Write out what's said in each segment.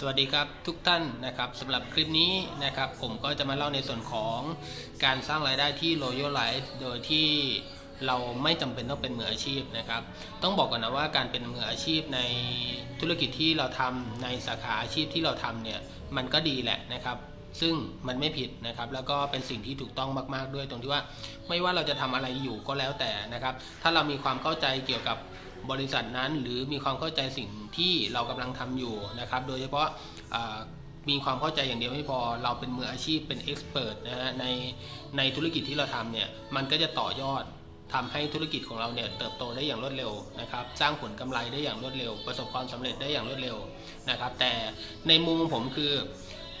สวัสดีครับทุกท่านนะครับสำหรับคลิปนี้นะครับผมก็จะมาเล่าในส่วนของการสร้างรายได้ที่ Royal Life โดยที่เราไม่จำเป็นต้องเป็นมืออาชีพนะครับ ต้องบอกก่อนนะว่าการเป็นมืออาชีพในธุรกิจที่เราทำในสาขาอาชีพที่เราทำเนี่ยมันก็ดีแหละนะครับ ซึ่งมันไม่ผิดนะครับ แล้วก็เป็นสิ่งที่ถูกต้องมาก ๆ ด้วยตรงที่ว่า ไม่ว่าเราจะทำอะไรอยู่ก็แล้วแต่นะครับ ถ้าเรามีความเข้าใจเกี่ยวกับ บริษัทนั้น หรือมีความเข้าใจสิ่งที่เรากำลังทำอยู่นะครับ โดยเฉพาะมีความเข้าใจอย่างเดียวไม่พอเราเป็นมืออาชีพเป็นเอ็กซ์เพรสนะฮะในในธุรกิจที่เราทำเนี่ยมันก็จะต่อยอดทำให้ธุรกิจของเราเนี่ยเติบโตได้อย่างรวดเร็วนะครับ สร้างผลกำไรได้อย่างรวดเร็ว ประสบความสำเร็จได้อย่างรวดเร็วนะครับ แต่ในมุมของผมคือ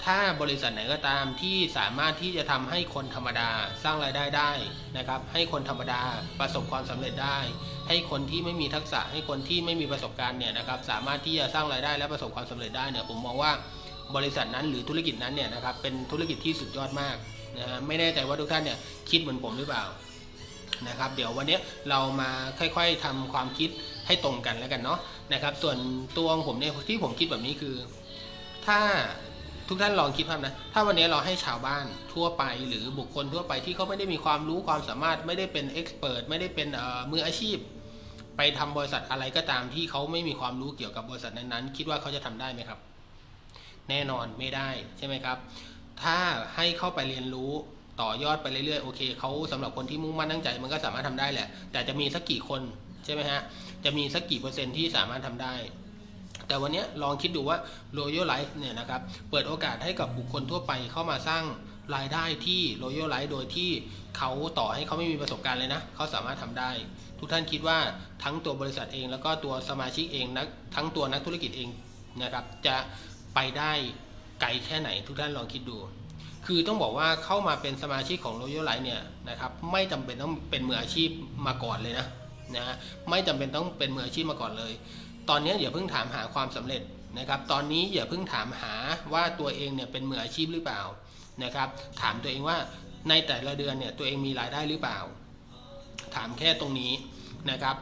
ถ้าบริษัทไหนก็ตามที่สามารถที่จะทำให้คนธรรมดาสร้างรายได้ได้นะครับ ให้คนธรรมดาประสบความสำเร็จได้ ให้คนที่ไม่มีทักษะให้คนที่ไม่มีประสบการณ์เนี่ยนะครับ สามารถที่จะสร้างรายได้และประสบความสำเร็จได้เนี่ยผมมองว่าบริษัทนั้นหรือธุรกิจนั้นเนี่ยนะครับเป็นธุรกิจที่สุดยอดมากนะฮะไม่แน่ใจว่าทุกท่านเนี่ยคิดเหมือนผมหรือเปล่านะครับ เดี๋ยววันนี้เรามาค่อยๆทำความคิดให้ตรงกันแล้วกันเนาะนะครับ ส่วนตัวของผมเนี่ยที่ผมคิดแบบนี้คือ ถ้า ทุกท่านลองคิดภาพนะ ถ้าวันนี้เราให้ชาวบ้านทั่วไปหรือบุคคลทั่วไปที่เขาไม่ได้มีความรู้ความสามารถไม่ได้เป็นเอ็กซ์เพรสไม่ได้เป็นมืออาชีพ ไปทำบริษัทอะไรก็ตามที่เขาไม่มีความรู้เกี่ยวกับบริษัทนั้นๆ คิดว่าเขาจะทำได้ไหมครับ แน่นอนไม่ได้ใช่ไหมครับ ถ้าให้เข้าไปเรียนรู้ต่อยอดไปเรื่อยๆโอเคเขาสำหรับคนที่มุ่งมั่นตั้งใจมันก็สามารถทำได้แหละ แต่จะมีสักกี่คนใช่ไหมฮะจะมีสักกี่เปอร์เซ็นต์ที่สามารถทำได้ แต่วันนี้ลองคิดดูว่า Royal Life เนี่ยนะครับเปิดโอกาสให้กับบุคคลทั่วไปเข้ามาสร้างรายได้ที่ Royal Life โดยที่เขาต่อให้เขาไม่มีประสบการณ์เลยนะ เขาสามารถทำได้ ทุกท่านคิดว่าทั้งตัวบริษัทเอง แล้วก็ตัวสมาชิกเองนักทั้งตัวนักธุรกิจเองนะครับจะไปได้ไกลแค่ไหนทุกท่านลองคิดดู คือต้องบอกว่าเข้ามาเป็นสมาชิกของ Royal Life เนี่ยนะครับไม่จำเป็นต้องเป็นมืออาชีพมาก่อนเลยนะ นะฮะไม่จำเป็นต้องเป็นมืออาชีพมาก่อนเลย ตอนนี้อย่าเพิ่งถามหาความสำเร็จนะครับ ตอนนี้อย่าเพิ่งถามหาว่าตัวเองเนี่ยเป็นมืออาชีพหรือเปล่านะครับ ถามตัวเองว่าในแต่ละเดือนเนี่ยตัวเองมีรายได้หรือเปล่า ถามแค่ตรงนี้นะครับ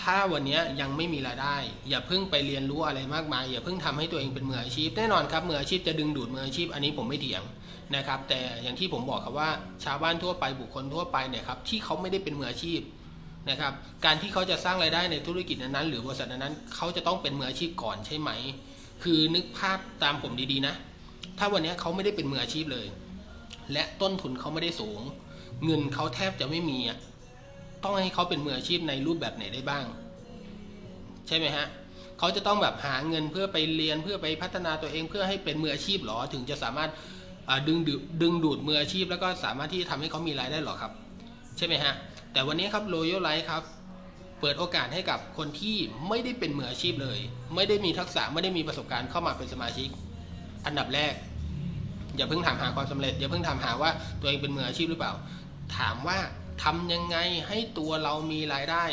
ถ้าวันนี้ยังไม่มีรายได้ อย่าเพิ่งไปเรียนรู้อะไรมากมาย อย่าเพิ่งทำให้ตัวเองเป็นมืออาชีพ แน่นอนครับมืออาชีพจะดึงดูดมืออาชีพ อันนี้ผมไม่เถียงนะครับ แต่อย่างที่ผมบอกครับว่าชาวบ้านทั่วไปบุคคลทั่วไปเนี่ยครับที่เขาไม่ได้เป็นมืออาชีพ นะครับ การที่เขาจะสร้างรายได้ในธุรกิจนั้นๆหรือบริษัทนั้นๆเขาจะต้องเป็นมืออาชีพก่อนใช่ไหม คือนึกภาพตามผมดีๆนะ ถ้าวันนี้เขาไม่ได้เป็นมืออาชีพเลย และต้นทุนเขาไม่ได้สูง เงินเขาแทบจะไม่มีต้องให้เขาเป็นมืออาชีพในรูปแบบไหนได้บ้าง ใช่ไหมฮะเขาจะต้องแบบหาเงินเพื่อไปเรียนเพื่อไปพัฒนาตัวเองเพื่อให้เป็นมืออาชีพหรอถึงจะสามารถดึงดึงดูดมืออาชีพ แล้วก็สามารถที่จะทำให้เขามีรายได้หรอครับ ใช่ไหมฮะ แต่วันนี้ครับ Royal Life ครับ เปิดโอกาสให้กับคนที่ไม่ได้เป็นมืออาชีพเลย ไม่ได้มีทักษะไม่ได้มีประสบการณ์เข้ามาเป็นสมาชิก อันดับแรก อย่าเพิ่งถามหาความสำเร็จอย่าเพิ่งถามหาว่าตัวเองเป็นมืออาชีพหรือเปล่า ถามว่าทำยังไงให้ตัวเรามีรายได้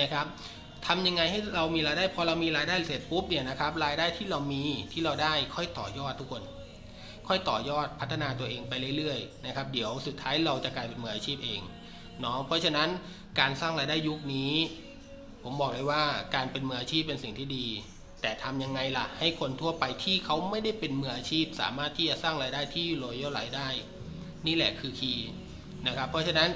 นะครับทำยังไงให้เรามีรายได้พอเรามีรายได้เสร็จปุ๊บเนี่ยนะครับรายได้ที่เรามีที่เราได้ค่อยต่อยอดทุกคน ค่อยต่อยอดพัฒนาตัวเองไปเรื่อยๆนะครับเดี๋ยวสุดท้ายเราจะกลายเป็นมืออาชีพเองเนาะเพราะฉะนั้นการสร้างรายได้ยุคนี้ ผมบอกเลยว่าการเป็นมืออาชีพเป็นสิ่งที่ดี แต่ทำยังไงล่ะ ให้คนทั่วไปที่เขาไม่ได้เป็นมืออาชีพ สามารถที่จะสร้างรายได้ที่โรยย่อไลได้ นี่แหละคือคีย์นะครับเพราะฉะนั้น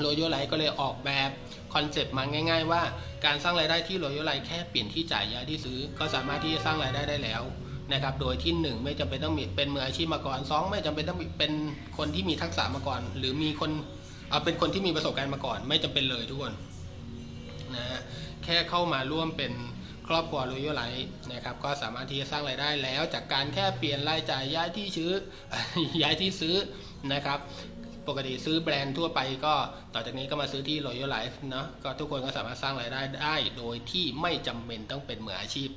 โรยย่อไลก็เลยออกแบบคอนเซปต์มาง่าย ๆ ว่าการสร้างรายได้ที่โรยย่อไลแค่เปลี่ยนที่จ่ายยาที่ซื้อ ก็สามารถที่จะสร้างรายได้ได้แล้ว นะครับโดยที่หนึ่งไม่จำเป็นต้องมีเป็นมืออาชีพมาก่อนสองไม่จำเป็นต้องเป็นคนที่มีทักษะมาก่อน หรือมีคนเอาเป็นคนที่มีประสบการณ์มาก่อน ไม่จำเป็นเลยทุกคนนะฮะแค่เข้ามาร่วมเป็นครอบครัวร o ย a l ไลท์นะครับก็สามารถที่จะสร้างรายได้แล้วจากการแค่เปลี่ยนรายจ่ายย้ายที่ซื้อย้ายที่ซื้อนะครับปกติซื้อแบรนด์ทั่วไปก็ต่อจากนี้ก็มาซื้อที่ Royal Life เนาะก็ทุกคนก็สามารถสร้างรายได้ได้ โดยที่ไม่จำเป็นต้องเป็นมืออาชีพ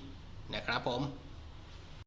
นะครับผม